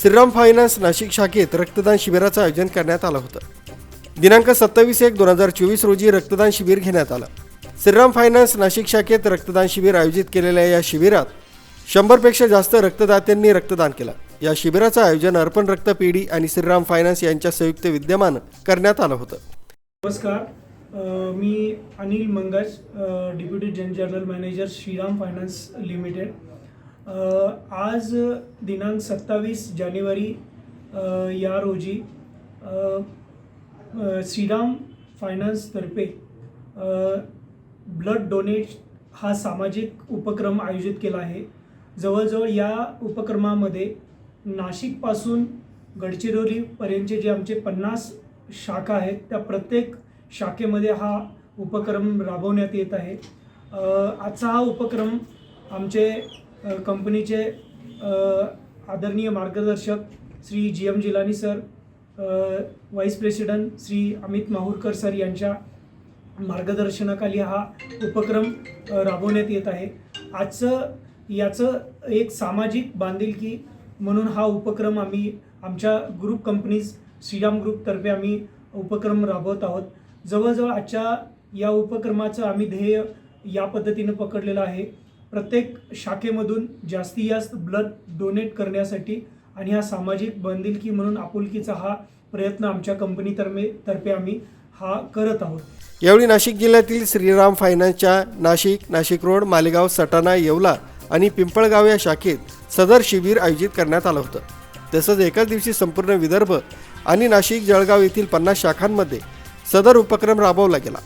Shriram finance Nashik शाखेत रक्तदान शिबिराचं आयोजन करण्यात आलं होतं. दिनांक सत्तावीस एक दोन हजार चोवीस रोजी रक्तदान शिबिर घेण्यात आलं. श्रीराम फायनान्स नाशिक शाखेत रक्तदान शिबिर आयोजित केलेल्या या शिबिरात शंभरपेक्षा जास्त रक्तदात्यांनी रक्तदान केलं. या शिबिराचं आयोजन अर्पण रक्त रक्तपेढी आणि श्रीराम फायनान्स यांच्या संयुक्त विद्यमान करण्यात आलं होतं. नमस्कार. मी Anil Mangaj deputy general manager Shriram finance limited. आज दिनांक सत्तावीस जानेवारी या रोजी श्रीराम फायनान्सतर्फे ब्लड डोनेट हा सामाजिक उपक्रम आयोजित केला आहे. जवळजवळ या उपक्रमामध्ये नाशिकपासून गडचिरोलीपर्यंतचे जे आमचे पन्नास शाखा आहेत त्या प्रत्येक शाखेमध्ये हा उपक्रम राबवण्यात येत आहे. आजचा हा उपक्रम आमचे कंपनीचे आदरणीय मार्गदर्शक Shri G M Jilani sir vice president Shri Amit Mahurkar sir यांच्या मार्गदर्शनाखाली हा उपक्रम राबवण्यात येत आहे. आजचं याचं एक सामाजिक बांधिलकी म्हणून हा उपक्रम आम्ही आमच्या ग्रुप कंपनीज श्रीराम ग्रुपतर्फे आम्ही उपक्रम राबवत आहोत. जवळजवळ आजच्या या उपक्रमाचं आम्ही ध्येय या पद्धतीनं पकडलेलं आहे. प्रत्येक शाखेमधून जास्तीत जास्त ब्लड डोनेट करण्यासाठी आणि हा सामाजिक बांधिलकी म्हणून आपुलकीचा हा प्रयत्न आमच्या कंपनीतर्फे तर्फे आम्ही हा करत आहोत. यावेळी नाशिक जिल्ह्यातील श्रीराम फायनान्सच्या नाशिक नाशिक रोड मालेगाव सटाणा येवला आणि पिंपळगाव या शाखेत सदर शिबिर आयोजित करण्यात आलं होतं. तसंच एकाच दिवशी संपूर्ण विदर्भ आणि नाशिक जळगाव येथील पन्नास शाखांमध्ये सदर उपक्रम राबवला गेला.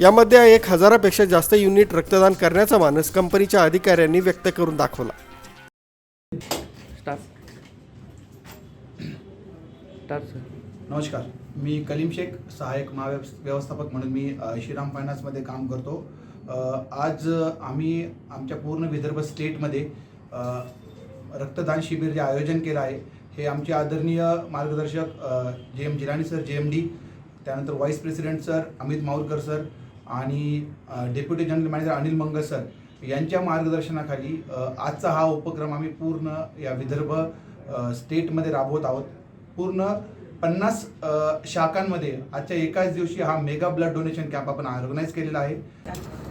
यामध्ये एक हजारापेक्षा जास्त युनिट रक्तदान करण्याचा मानस कंपनीच्या अधिकाऱ्यांनी व्यक्त करून दाखवला. नमस्कार. मी कलीम शेख सहाय्यक महाव्यवस व्यवस्थापक म्हणून मी श्रीराम फायनान्समध्ये काम करतो. आज आम्ही आमच्या पूर्ण विदर्भ स्टेटमध्ये रक्तदान शिबिर जे आयोजन केलं आहे हे आमचे आदरणीय मार्गदर्शक J M Jilani sir J M D त्यानंतर vice president sir Amit Mahurkar sir आणि deputy general manager Anil Mangal sir यांच्या मार्गदर्शनाखाली आजचा हा उपक्रम आम्ही पूर्ण या विदर्भ स्टेटमध्ये राबवत आहोत. पूर्ण पन्नास शाखांमध्ये आजच्या एकाच दिवशी हा मेगा ब्लड डोनेशन कॅम्प आपण ऑर्गनाईज केलेला आहे.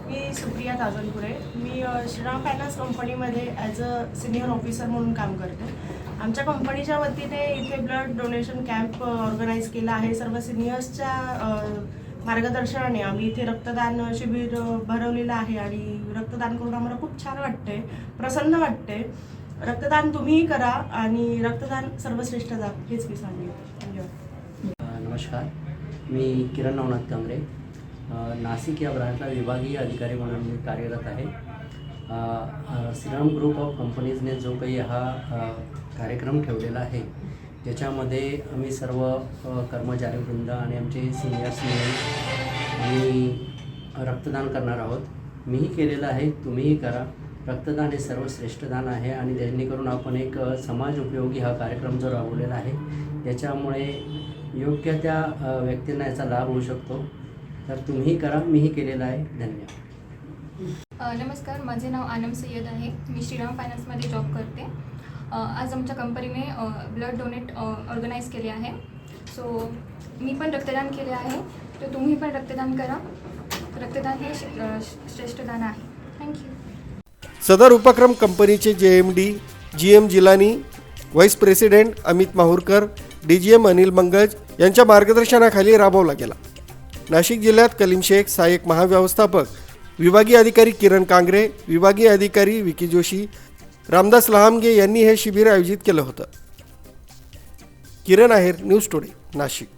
मी सुप्रिया ताजनपुरे. मी श्रीराम फायनान्स कंपनीमध्ये ॲज अ सिनियर ऑफिसर म्हणून काम करते. आमच्या कंपनीच्या वतीने इथे ब्लड डोनेशन कॅम्प ऑर्गनाईज केला आहे. सर्व सिनियर्सच्या मार्गदर्शनाने आम्ही इथे रक्तदान शिबिर भरवलेलं आहे आणि रक्तदान करून आम्हाला खूप छान वाटते प्रसन्न वाटते रक्तदान तुम्हीही करा आणि रक्तदान सर्वश्रेष्ठ जा हेच मी सांगेन. धन्यवाद. नमस्कार. मी किरण नवनाथ कांबरे. नाशिक या ब्रांचला विभागीय अधिकारी म्हणून मी कार्यरत आहे. श्रीराम ग्रुप ऑफ कंपनीजने जो काही हा कार्यक्रम ठेवलेला आहे ज्याच्यामध्ये आम्ही सर्व कर्मचारी कर्मचारीवृंद आणि आमचे सिनियर्स मिळून आम्ही रक्तदान करणार आहोत. मीही केलेलं आहे तुम्हीही करा. रक्तदान हे सर्वश्रेष्ठ दान आहे आणि जेणेकरून आपण एक समाज उपयोगी हा कार्यक्रम जो राबवलेला आहे याच्यामुळे योग्य त्या व्यक्तींना याचा लाभ होऊ शकतो. तर तुम्ही करा मीही केलेलं आहे. धन्यवाद. नमस्कार माझे नाव आनम सय्यद आहे. मी श्रीराम फायनान्समध्ये जॉब करते. आज आमच्या कंपनीने ब्लड डोनेट ऑर्गनाईज केले आहे. सो मी पण रक्तदान केले आहे. तर तुम्ही पण रक्तदान करा. रक्तदान हे श- श्रेष्ठ दान आहे. थँक्यू सदर उपक्रम कंपनीचे J M D G M Jilani vice president Amit Mahurkar D G M Anil Mangaj यांच्या मार्गदर्शनाखाली राबवला गेला. नाशिक जिल्ह्यात कलीम शेख सहाय्यक महाव्यवस्थापक विभागीय अधिकारी किरण कांगरे विभागीय अधिकारी विकी जोशी रामदास लहामगे यांनी हे शिबिर आयोजित केलं होतं. Kiran Aher news today Nashik.